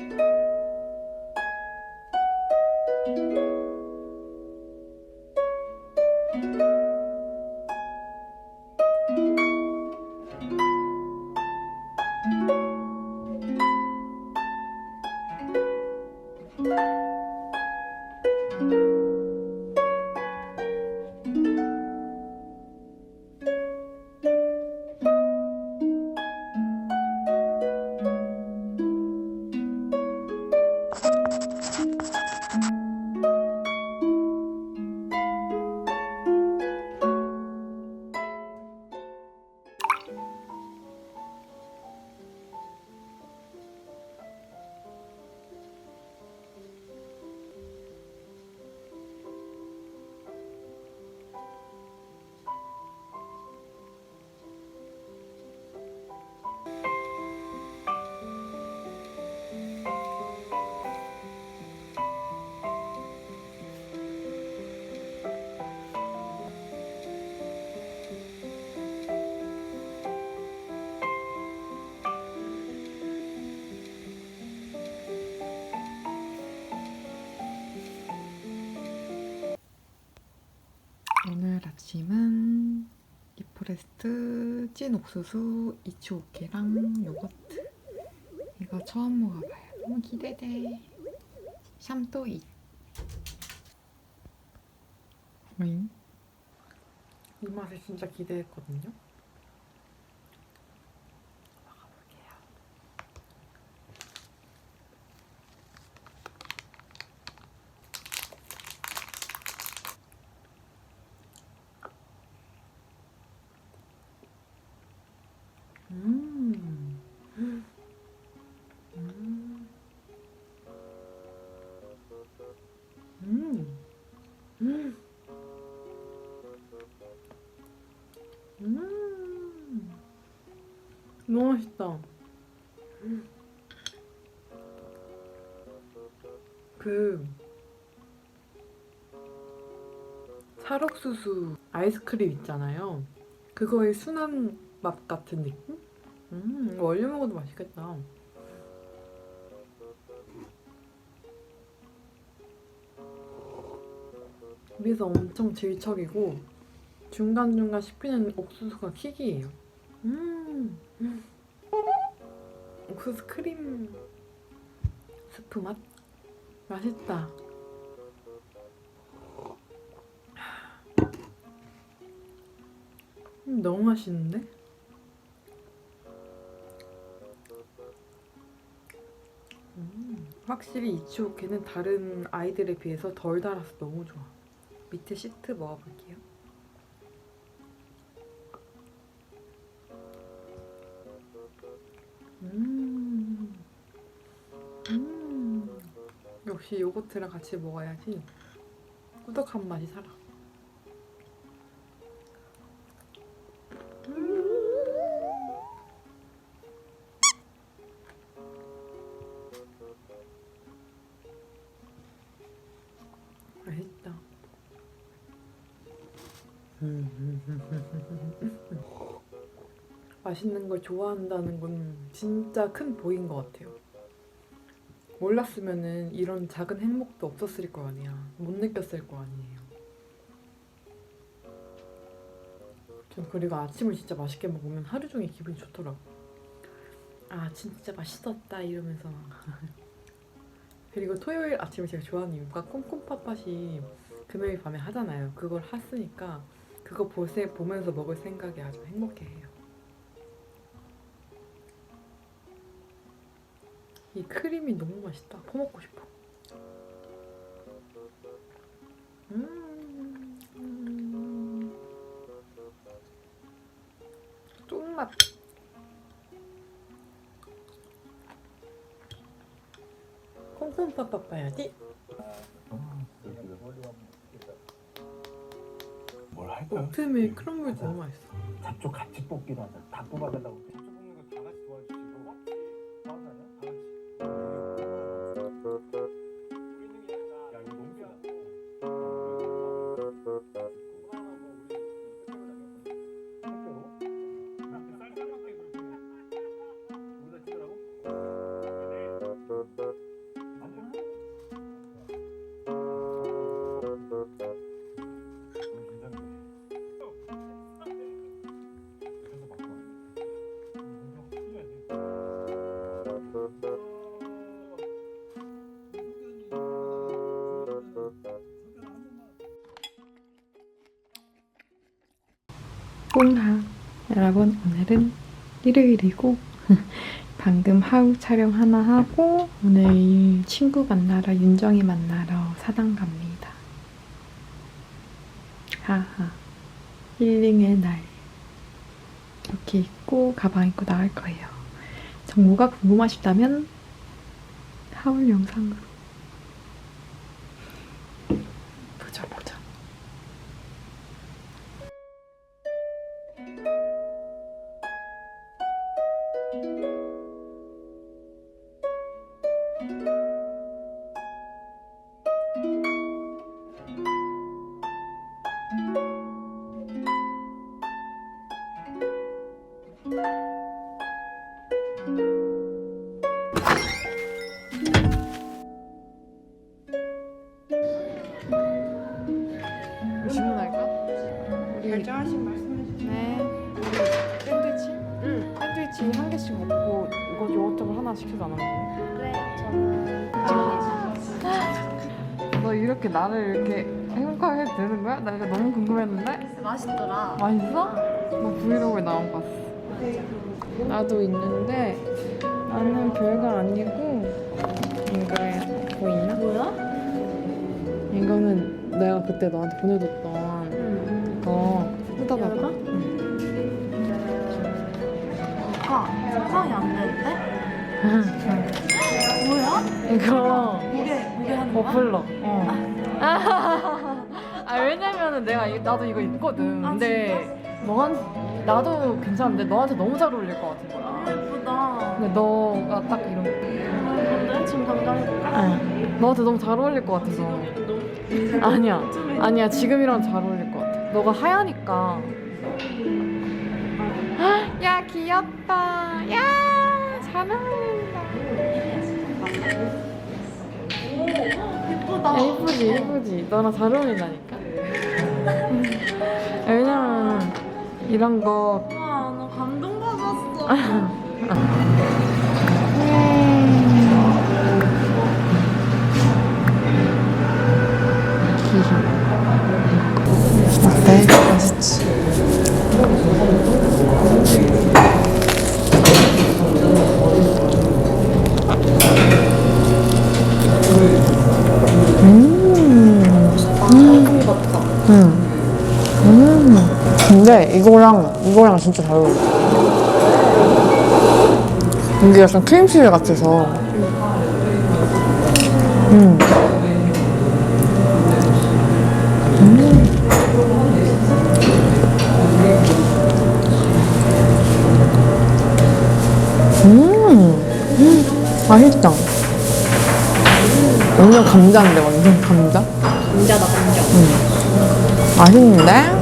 오 늘 아침은 이포레스트 찐 옥수수 이치오케랑 요거트. 이거 처음 먹어봐요. 너무 기대돼. 샴또이. 오잉 이 맛에 진짜 기대했거든요 찰옥수수 아이스크림 있잖아요. 그거의 순한 맛 같은 느낌? 음, 이거 얼려 먹어도 맛있겠다. 위에서 엄청 질척이고 중간중간 씹히는 옥수수가 킥이에요. 음, 옥수수 크림 스프 맛? 맛있다. 음, 너무 맛있는데? 음, 확실히 이치오케는 다른 아이들에 비해서 덜 달아서 너무 좋아. 밑에 시트 먹어볼게요. 음, 음, 역시 요거트랑 같이 먹어야지 꾸덕한 맛이 살아. 맛있는 걸 좋아한다는 건 진짜 큰 보인 것 같아요. 몰랐으면은 이런 작은 행복도 없었을 거 아니야. 못 느꼈을 거 아니에요. 전 그리고 아침을 진짜 맛있게 먹으면 하루 종일 기분이 좋더라고. 아 진짜 맛있었다 이러면서 그리고 토요일 아침을 제가 좋아하는 이유가 꼼꼼팥팥이 금요일 밤에 하잖아요. 그걸 했으니까 그거 보세, 보면서 먹을 생각에 아주 행복해해요. 이 크림이 너무 맛있다. 퍼먹고 싶어. 음, 음. 콩콩팥팥 봐야지. 뭘할 거야? 오트밀 크럼블도 너무 맛있어. 잡초 같이 뽑기도 하자. 다 뽑아달라고. 뿡하 여러분 오늘은 일요일이고 방금 하우 촬영 하나 하고 오늘 친구 만나러 윤정이 만나러 사당 갑니다. 하하 힐링의 날 이렇게 입고 가방 입고 나갈 거예요. 정보가 궁금하시다면 하울 영상으로 결정하신 말씀해 주세요. 네. 우리 샌드위치? 응. 샌드위치 한 개씩 먹고 이거 요거트를 하나 시켜도 안 하고. 그래, 저는 너 이렇게 나를 이렇게 행복하게 해도 되는 거야? 나 이거 너무 궁금했는데. 맛있더라. 맛있어? 너 브이로그에 나온 거 봤어. 나도 있는데 나는 별거 아니고 이거야 보이나? 뭐야? 이거는 내가 그때 너한테 보내줬던 응. 열어봐? 아, 적당히 안 되는데? 뭐야? 이거 무게, 무게 하는 거야? 버플러. 어. 아 왜냐면은 내가 이- 나도 이거 입거든. 아, 근데 너한 나도 괜찮은데 너한테 너무 잘 어울릴 것 같은 거야. 너무 예쁘다. 근데 너가 딱 이런. 어때? 지금 당장 해볼까? 너한테 너무 잘 어울릴 것 같아서. 아니야. 아니야. 지금이랑 잘 어울릴. 너가 하얘니까. 야 귀엽다. 야잘 어울린다. 예쁘다. 야, 예쁘지 예쁘지. 너랑 잘 어울린다니까. 왜냐면 이런 거 와, 나 감동받았어. 근데 이거랑 이거랑 진짜 잘 어울려. 이게 약간 크림치즈 같아서. 음. 음. 음. 맛있다. 완전 감자인데 완전 감자? 감자다, 감자. 맛있는데?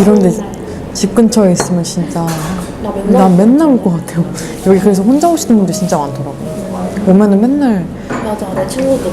이런 데 집 근처에 있으면 진짜 나난 맨날 올 것 같아요. 여기 그래서 혼자 오시는 분들 진짜 많더라고. 오면은 맨날 맞아, 내 친구도.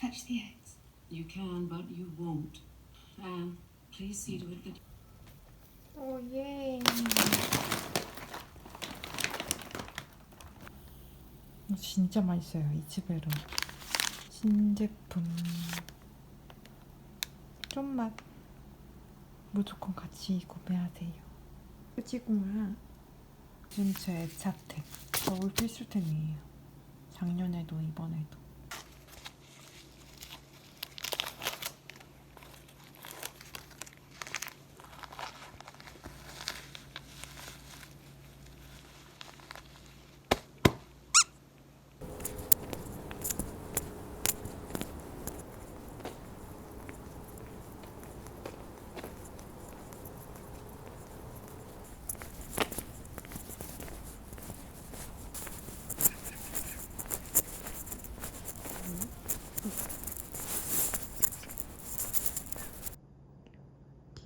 Fetch the eggs. You can, but you won't. Anne, please see to it that 오예. 진짜 맛있어요 이치베르 신제품 좀맛 무조건 같이 구매하세요. 지금 제 애차템. 겨울 필수템이에요. 작년에도 이번에도.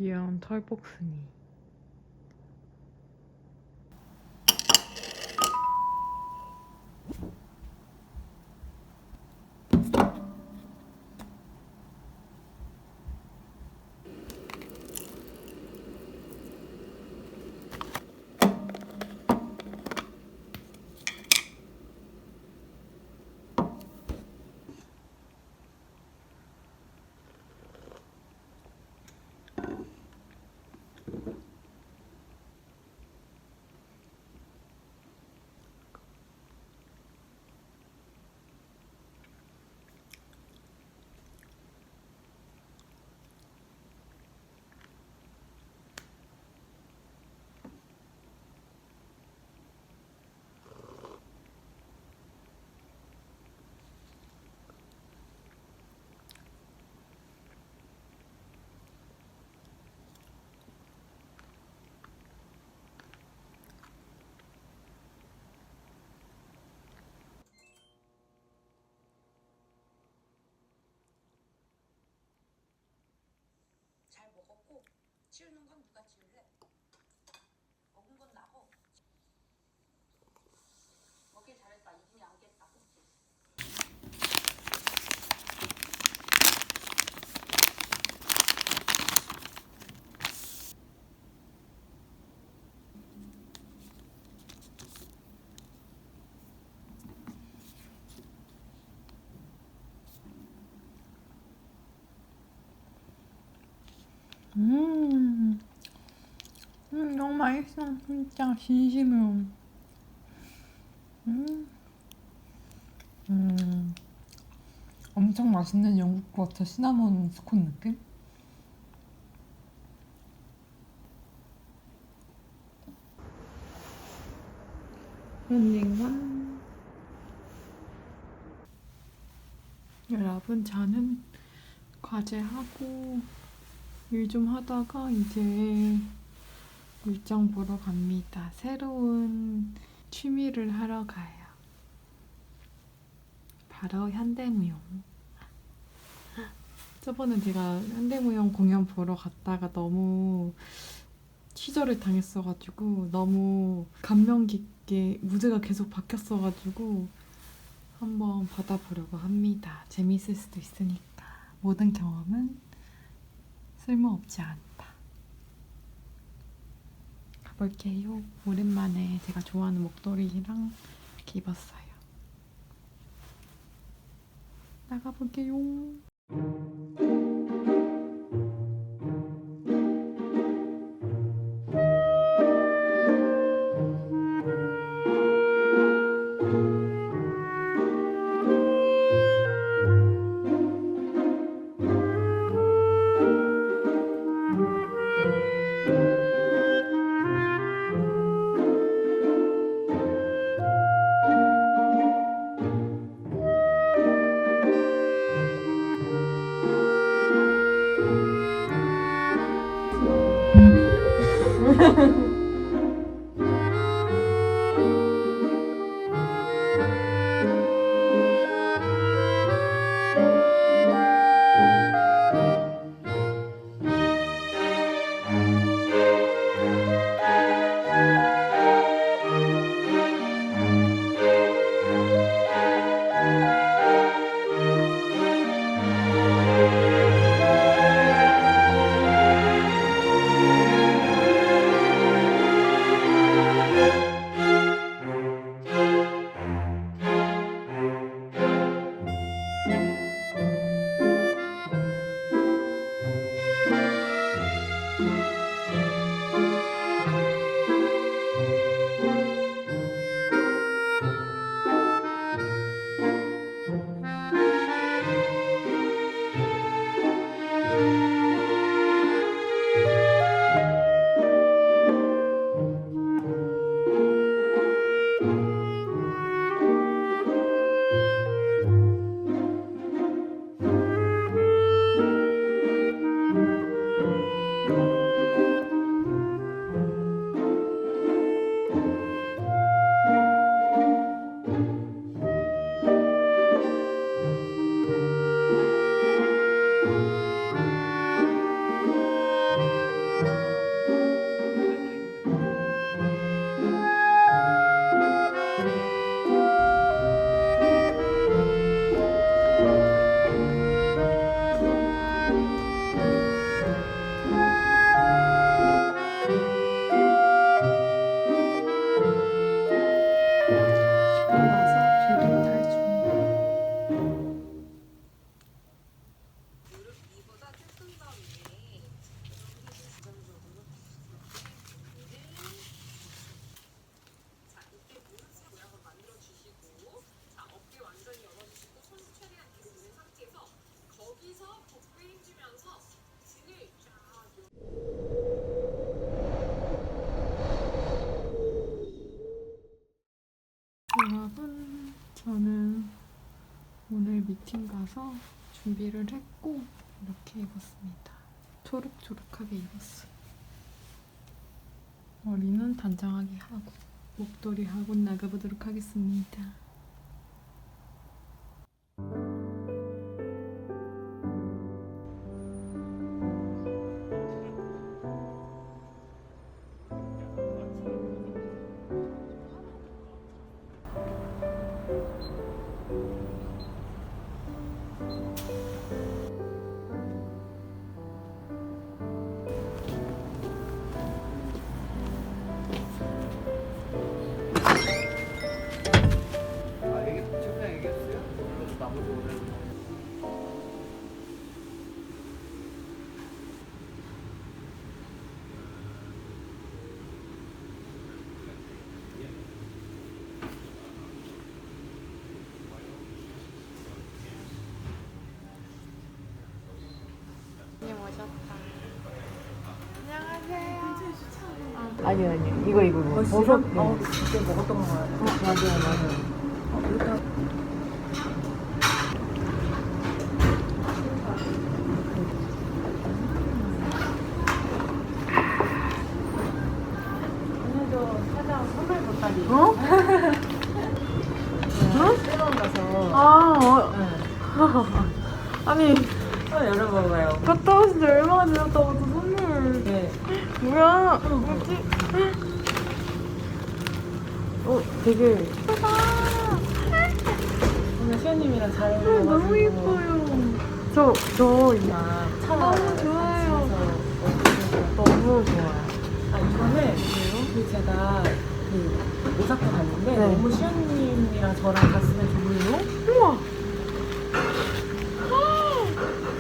귀여운 털복숭이. 치우는 건 누가 치울래? 먹은 건 나고 먹길 잘했다 이분이 안겠다 그치? 음, 음 너무 맛있어. 진짜 진심으로. 음, 음, 엄청 맛있는 영국 버터 시나몬 스콘 느낌? 런닝원 여러분 저는 과제하고 일 좀 하다가 이제 일정 보러 갑니다. 새로운 취미를 하러 가요. 바로 현대무용. 저번에 제가 현대무용 공연 보러 갔다가 너무 취절을 당했어가지고 너무 감명 깊게 무드가 계속 바뀌었어가지고 한번 받아보려고 합니다. 재밌을 수도 있으니까 모든 경험은 쓸모없지 않다. 가볼게요. 오랜만에 제가 좋아하는 목도리랑 이렇게 입었어요. 나가볼게요. 미팅 가서 준비를 했고 이렇게 입었습니다. 초록초록하게 입었어요. 머리는 단정하게 하고 목도리 하고 나가보도록 하겠습니다. 아니 아니 이거 이거 이거 버섯 어, 그때 먹었던 거 같아요. 맞아요 맞아요. 어? 되게 오늘 시연님이랑 잘 아, 어울려가지고. 너무 예뻐요. 저, 저, 이- 아, 차 너무 좋아요. 너무 좋아요. 아, 이거는 그 제가 그 오사카 갔는데 네. 너무 시연님이랑 저랑 갔으면 좋을로 우와!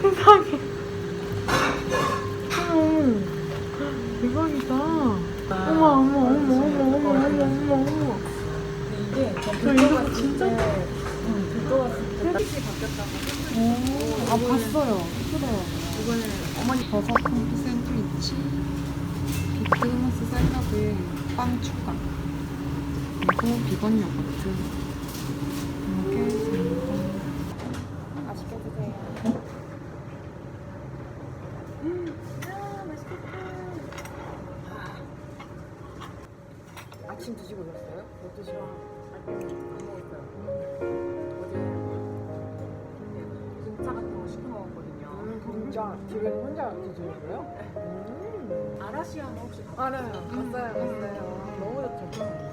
세상에. 어머, 대박이다. 어머, 어머, 어머, 어머, 어머, 어머, 어머, 어머. 저 이거 진짜- 딱히 바뀌었다고 아, 봤어요. 이거는 어머니 버섯 컴프 샌드위치, 비트 hummus 샐러드, 빵 추가, 그리고 비건 요거트 이렇게 있습니다. 맛있게 드세요. 아침 드시고 오셨어요? 12시간 안 먹었어요. 어제 진짜 같은 거 시켜 먹었거든요. 진짜 지금 혼자 드시는 거예요? 음. 아라시아는 혹시 알아요. 갔어요, 갔어요. 너무 좋죠.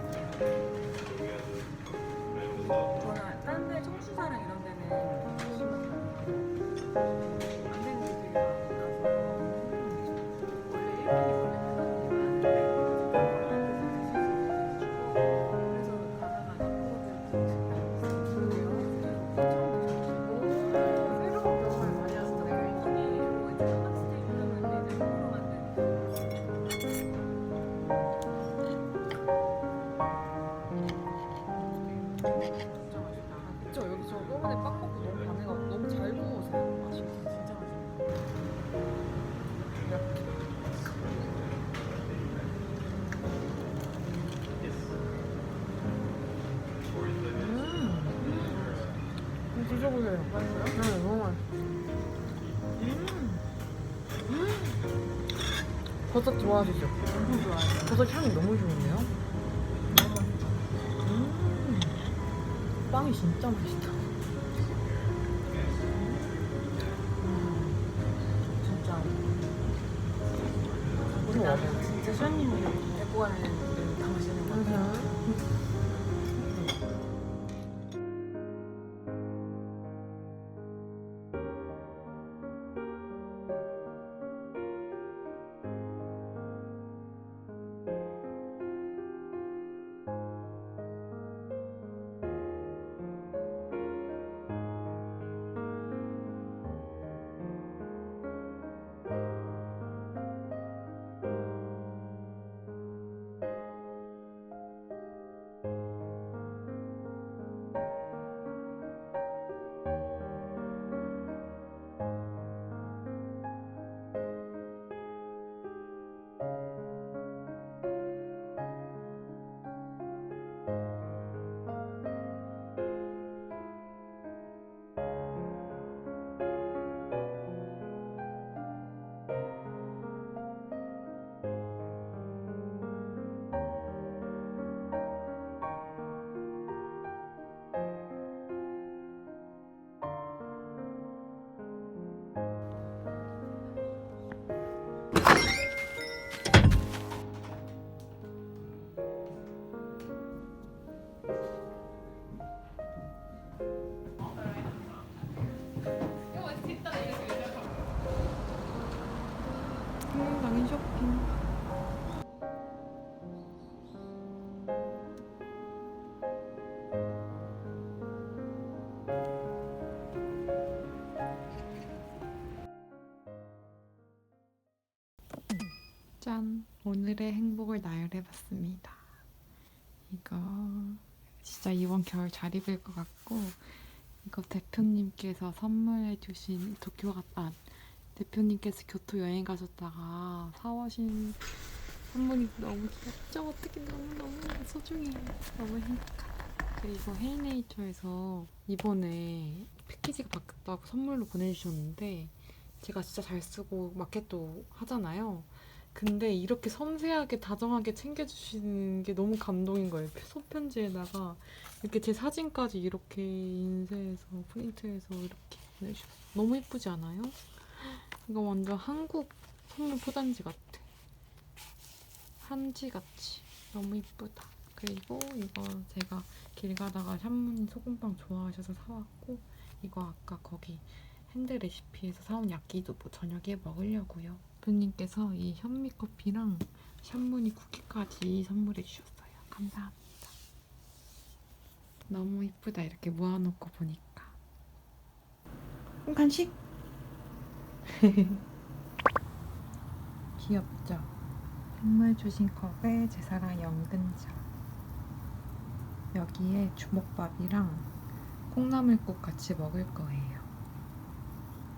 드셔보세요. 맛있어요? 네, 너무 맛있어요. 음. 버섯 좋아하시죠? 엄청 좋아해요. 버섯 향이 너무 좋은데요? 음. 빵이 진짜 맛있다. 준비해봤습니다. 이거 진짜 이번 겨울 잘 입을 것 같고 이거 대표님께서 선물해주신 도쿄 갔다 대표님께서 교토 여행 가셨다가 사오신 선물이 너무 귀엽죠? 어떻게 너무너무 소중해요. 너무 행복하다. 그리고 헤이네이처에서 이번에 패키지가 바뀌었다고 선물로 보내주셨는데 제가 진짜 잘 쓰고 마켓도 하잖아요. 근데 이렇게 섬세하게 다정하게 챙겨주시는 게 너무 감동인 거예요. 손편지에다가 이렇게 제 사진까지 이렇게 인쇄해서 프린트해서 이렇게 보내주셨어요. 너무 예쁘지 않아요? 이거 완전 한국 선물 포장지 같아. 한지같이 너무 이쁘다. 그리고 이거 제가 길 가다가 샴문이 소금빵 좋아하셔서 사왔고 이거 아까 거기 핸드 레시피에서 사온 야끼도 뭐 저녁에 먹으려고요. 대표님께서 이 현미 커피랑 샴무니 쿠키까지 선물해 주셨어요. 감사합니다. 너무 이쁘다 이렇게 모아놓고 보니까. 음, 간식. 귀엽죠? 선물 주신 컵에 제 사랑 연근자. 여기에 주먹밥이랑 콩나물국 같이 먹을 거예요.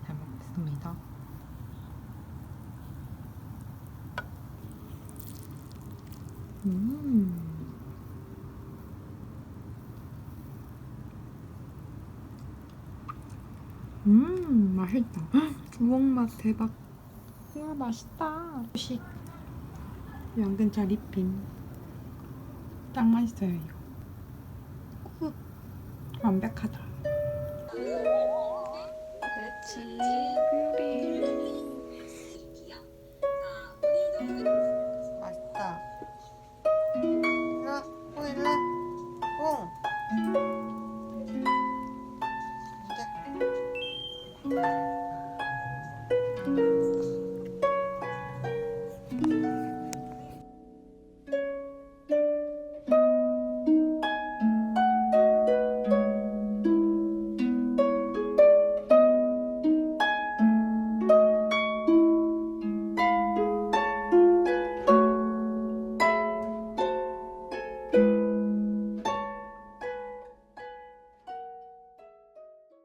잘 먹겠습니다. 음. 음, 맛있다. 우엉 맛 대박. 우와, 맛있다. 식. 연근자 리핀. 딱 맛있어요, 이거. 굿. 완벽하다. 그렇지.